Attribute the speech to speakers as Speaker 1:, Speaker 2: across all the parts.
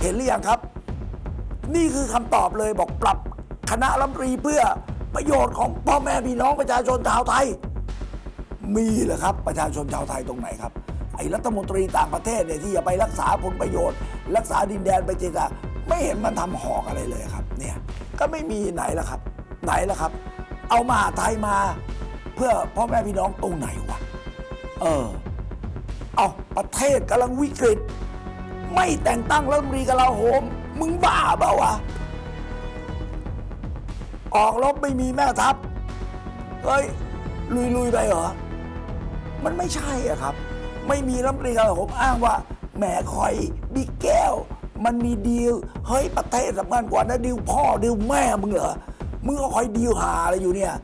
Speaker 1: เห็นหรือยังครับ นี่คือคำตอบเลยบอกปรับคณะรัฐมนตรีเพื่อประโยชน์ของพ่อแม่พี่น้องประชาชนชาวไทย มีเหรอครับ ประชาชนชาวไทยตรงไหนครับ ไอ้รัฐมนตรีต่างประเทศเนี่ยที่จะไปรักษาผลประโยชน์ รักษาดินแดนไปเจรจาไม่เห็นมันทำหอกอะไรเลยครับ เนี่ยก็ไม่มีไหนละครับ ไหนละครับ เอามาไทยมาเพื่อพ่อแม่พี่น้องตรงไหนวะเออเอาประเทศกำลังวิกฤต ไม่แต่งตั้งรัฐมนตรีกลาโหม มึงบ้าเปล่าวะ ออกรบไม่มีแม่ทัพ เฮ้ยลุยลุยๆไปเหรอ มันไม่ใช่อะครับ ไม่มีรัฐมนตรีกลาโหมอ้างว่าแหมคอยบิ๊กแก้ว มันมีดีล เฮ้ย ประเทศสำคัญกว่านะดีลพ่อดีลแม่มึงเหรอ มึงก็คอยดีลหาอะไรอยู่เนี่ย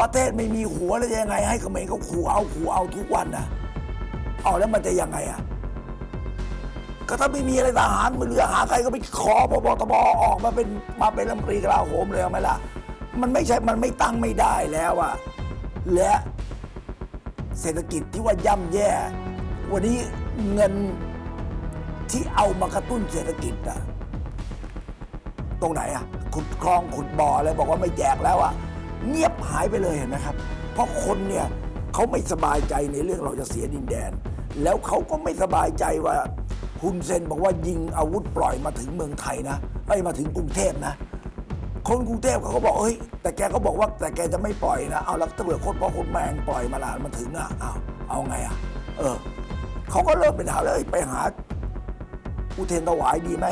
Speaker 1: ประเทศไม่มีหัวแล้วยังไง ให้เขมรเขาขู่เอาขู่เอาทุกวันนะเอาแล้วมันจะยังไงอะ ก็ถ้าไม่มีอะไรทหารมันเหลือหาใครก็ไปขอพบตบออกมาเป็นมาเป็นรัฐมนตรีกลาโหมเลยเอาไหมล่ะ มันไม่ใช่ มันไม่ตั้งไม่ได้แล้วอะและเศรษฐกิจที่ว่าย่ำแย่ วันนี้เงินที่เอามากระตุ้นเศรษฐกิจอะตรงไหนอะขุดคลองขุดบ่ออะไรบอกว่าไม่แจกแล้วอะเงียบหายไปเลยเห็นไหมครับ เพราะคนเนี่ยเขาไม่สบายใจในเรื่องเราจะเสียดินแดน แล้วเขาก็ไม่สบายใจว่า ฮุนเซนบอกว่ายิงอาวุธปล่อยมาถึงเมืองไทยนะไม่มาถึงกรุงเทพนะ คนกรุงเทพเขาก็บอกเฮ้ย แต่แกก็บอกว่าแต่แกจะไม่ปล่อยนะเอาแล้วถ้าเบือโคตรพ่อโคตรแมงปล่อยมาหลานมันถึงอะเอาเอาไงอะ เออเขาก็เริ่มไปถาเลยไปหาอุเทนถวายดีไหม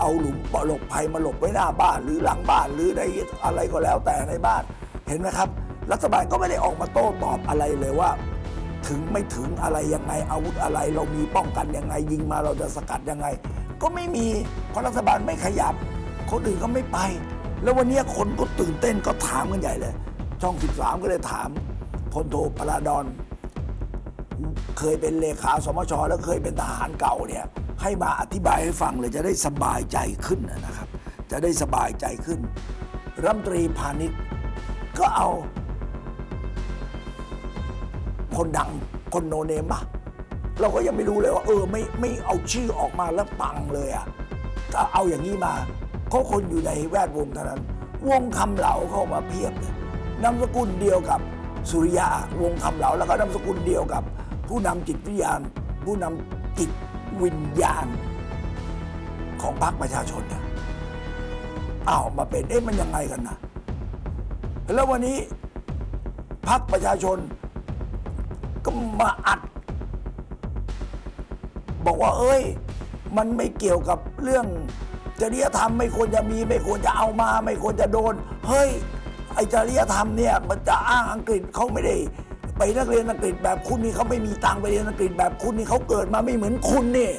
Speaker 1: เอาหลุมหลบภัยมาหลบไว้หน้าบ้านหรือหลังบ้านหรือในอะไรก็แล้วแต่ในบ้าน เห็นไหมครับ รัฐบาลก็ไม่ได้ออกมาโต้ตอบอะไรเลยว่า ถึงไม่ถึงอะไรยังไงอาวุธอะไร เรามีป้องกันยังไง ยิงมาเราจะสกัดยังไง ก็ไม่มีเพราะรัฐบาลไม่ขยับ คนอื่นก็ไม่ไป แล้ววันนี้คนก็ตื่นเต้นก็ถามกันใหญ่เลย ช่อง 13 ก็เลยถามพลโทปราดอนเคยเป็นเลขาสมชแล้วเคยเป็นทหารเก่าเนี่ยให้มาอธิบายให้ฟังเลยจะได้สบายใจขึ้นนะครับ จะได้สบายใจขึ้นรัฐมนตรีพาณิชย์ก็เอา คนดังคนโนเนมอะเราก็ยังไม่รู้เลยว่า เออไม่ไม่เอาชื่อออกมาแล้วปังเลยอะถ้าเอาอย่างนี้มาเขาคนอยู่ในแวดวงเท่านั้น วงคำเหลาเข้ามาเพียบเลยนามสกุลเดียวกับสุริยะวงคำเหลาแล้วก็นามสกุลเดียวกับ ผู้นำจิตวิญญาณ ผู้นำจิตวิญญาณ ของพรรคประชาชนอ้าวมาเป็นเอ๊ะมันยังไงกันนะแล้ววันนี้พรรคประชาชน ก็มาอัด บอกว่า เอ้ย มันไม่เกี่ยวกับเรื่องจริยธรรมไม่ควรจะมีไม่ควรจะเอามา ไม่ควรจะโดน เฮ้ย ไอจริยธรรมเนี่ย มันจะอ้างอังกฤษเขาไม่ได้ ไปนักเรียนอังกฤษแบบคุณนี่เขาไม่มีตังไปเรียนอังกฤษแบบคุณนี่เขาเกิดมาไม่เหมือนคุณนี่